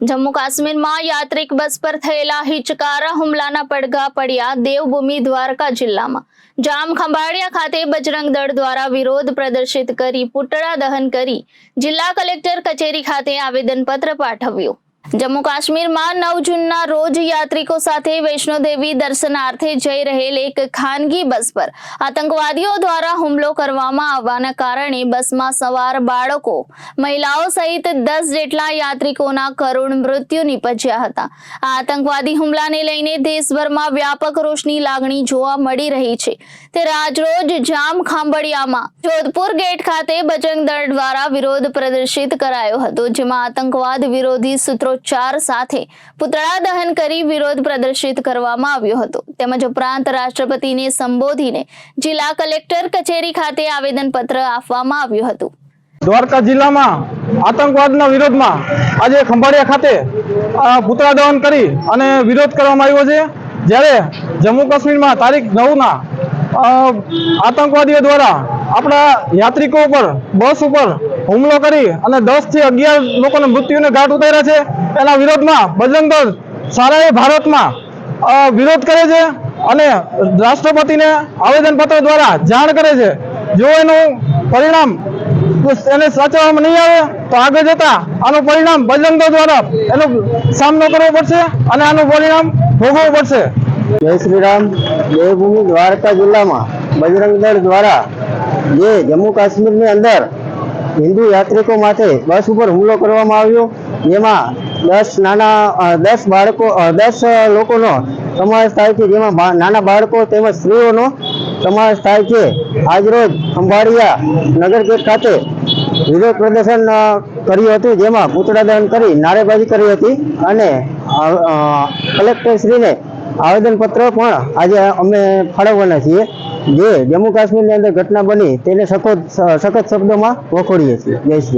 જમ્મુ કાશ્મીરમાં યાત્રિક બસ પર થયેલા હિચકારા હુમલાના પડઘા પડ્યા દેવભૂમિ દ્વારકા જિલ્લામાં. જામ ખંભાળિયા ખાતે બજરંગ દળ દ્વારા વિરોધ પ્રદર્શિત કરી પુતળા દહન કરી જિલ્લા કલેક્ટર કચેરી ખાતે આવેદનપત્ર પાઠવ્યું. જમ્મુ કાશ્મીરમાં નવ જૂનના રોજ યાત્રિકો સાથે વૈષ્ણોદેવી દર્શનાર્થે જઈ રહેલ એક ખાનગી બસ પર આતંકવાદીઓ દ્વારા હુમલો કરવામાં આવવાના કારણે બસમાં સવાર બાળકો, મહિલાઓ સહિત દસ જેટલા યાત્રિકોના કરુણ મૃત્યુ નિપજ્યા હતા. આ આતંકવાદી હુમલાને લઈને દેશભરમાં વ્યાપક રોષની લાગણી જોવા મળી રહી છે. ત્યારે આજરોજ જામ ખાંભળિયામાં જોધપુર ગેટ ખાતે બજરંગ દળ દ્વારા વિરોધ પ્રદર્શિત કરાયો હતો, જેમાં આતંકવાદ વિરોધી સૂત્રોચ્ચાર સાથે પુતળા દહન કરી વિરોધ પ્રદર્શિત કરવામાં આવ્યો હતો. તેમજ ઉપરાંત રાષ્ટ્રપતિને સંબોધીને જિલ્લા કલેક્ટર કચેરી ખાતે આવેદનપત્ર આપવામાં આવ્યું હતું. દ્વારકા જિલ્લામાં આતંકવાદના વિરોધમાં આજે ખંભાળિયા ખાતે પુતળા દહન કરી અને વિરોધ કરવામાં આવ્યો છે. જ્યારે જમ્મુ કાશ્મીરમાં તારીખ નવના આતંકવાદીઓ દ્વારા આપણા યાત્રિકો ઉપર, બસ ઉપર હુમલો કરી અને દસથી અગિયાર લોકોને મૃત્યુને ઘાટ ઉતાર્યા છે. એના વિરોધમાં બજરંગ દળ સારાએ ભારતમાં વિરોધ કરે છે અને રાષ્ટ્રપતિને આવેદનપત્ર દ્વારા જાણ કરે છે. જો એનું પરિણામ એને સાચવવામાં નહીં આવે, તો આગળ જતા આનું પરિણામ બજરંગ દ્વારા એનો સામનો કરવો પડશે અને આનું પરિણામ ભોગવવું પડશે. જય શ્રી રામ. દેવભૂમિ દ્વારકા જિલ્લામાં બજરંગ દળ દ્વારા જે જમ્મુ કાશ્મીરની અંદર હિન્દુ યાત્રિકો માટે બસ ઉપર હુમલો કરવામાં આવ્યો. જેમાં દસ નાના દસ બાળકો દસ લોકોનો સમાવેશ થાય છે. જેમાં નાના બાળકો તેમજ સ્ત્રીઓનો સમાવેશ થાય છે. આજરોજ ખંભાળિયા નગર ગેટ ખાતે વિરોધ પ્રદર્શન કર્યું હતું. જેમાં પૂતળા દહન કરી, નારેબાજી કરી હતી અને કલેક્ટરશ્રીને આવેદનપત્ર પણ આજે અમે ફાળવવાના છીએ. જે જમ્મુ કાશ્મીરની અંદર ઘટના બની તેને સખત સખત શબ્દોમાં વખોડીએ છીએ. જય શ્રી